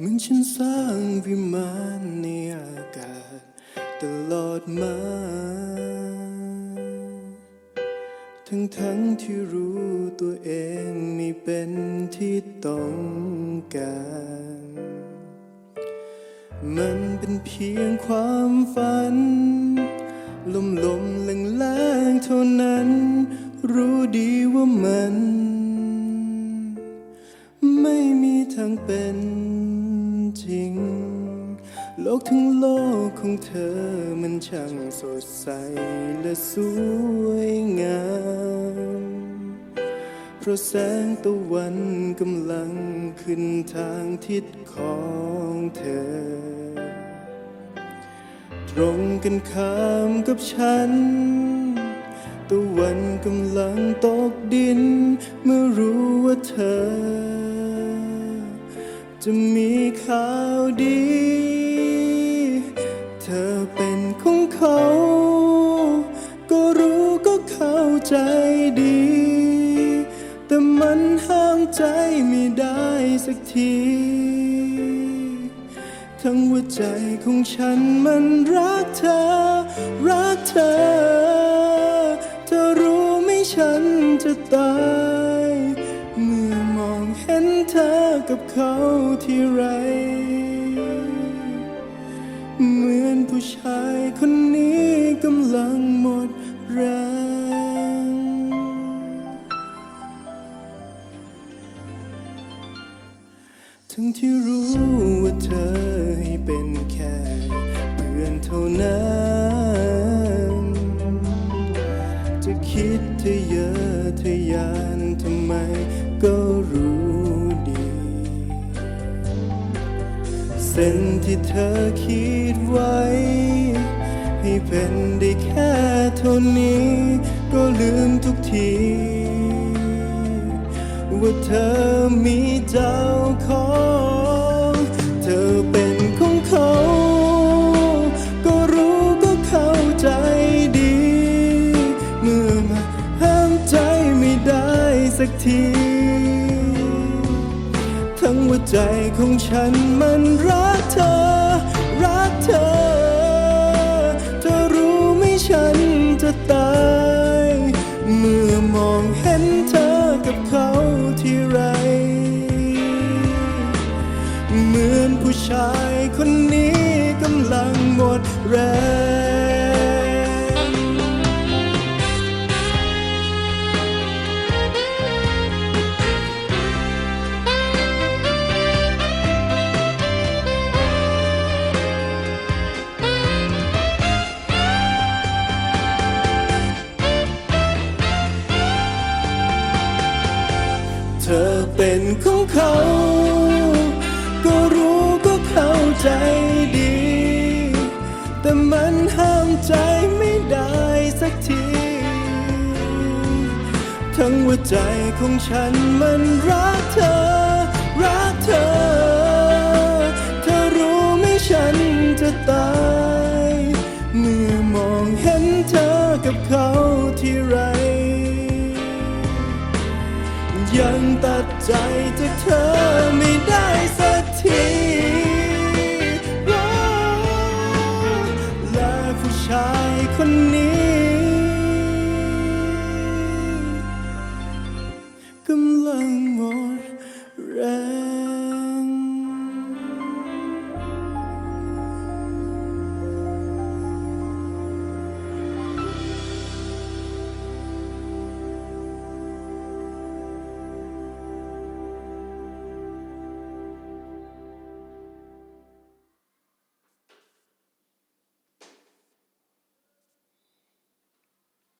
เหมือนฉันสร้างวิมานในอากาศตลอดมา ทั้งทั้งๆที่รู้ตัวเองไม่เป็นที่ต้องการ มันเป็นเพียงความฝัน ลมลมแรงแรงๆเท่านั้น รู้ดีว่ามัน ไม่มีทางเป็น โลกทั้งโลกของเธอมันช่างสดใสและสวยงาม เพราะแสงตะวันกำลังขึ้นทางทิศของเธอ ตรงกันข้ามกับฉัน ตะวันกำลังตกดิน เมื่อรู้ว่าเธอ จะมีข่าวดี ใจไม่ได้สักที ทั้งหัวใจของฉันมันรักเธอ รักเธอ เธอรู้ไหมฉันจะตาย เมื่อมองเห็นเธอกับเขาที่ไร เหมือนผู้ชายคน ที่รู้ว่าเธอให้เป็นแค่เพื่อนเท่านั้น จะคิดเธอเยอะเธอยานทำไมก็รู้ดี เส้นที่เธอคิดไว้ ให้เป็นได้แค่เท่านี้ ก็ลืมทุกที ว่าเธอมีเจ้าของเธอเป็นของเขา ก็รู้ก็เข้าใจดี เมื่อมาห้ามใจไม่ได้สักที ทั้งหัวใจของฉันมันรักเธอ รักเธอ เธอรู้ไหมฉันจะตาย เมื่อมองเห็นเธอกับเขา ชายคนนี้กำลังหมดแรงเธอเป็นของเขา ใจดี แต่มันห้ามใจไม่ได้สักที ทั้งหัวใจของฉันมันรักเธอ รักเธอ เธอรู้ไหมฉันจะตาย เมื่อมองเห็นเธอกับเขาที่ไร ยังตัดใจจากเธอไม่ คนนี้ กำลังงอ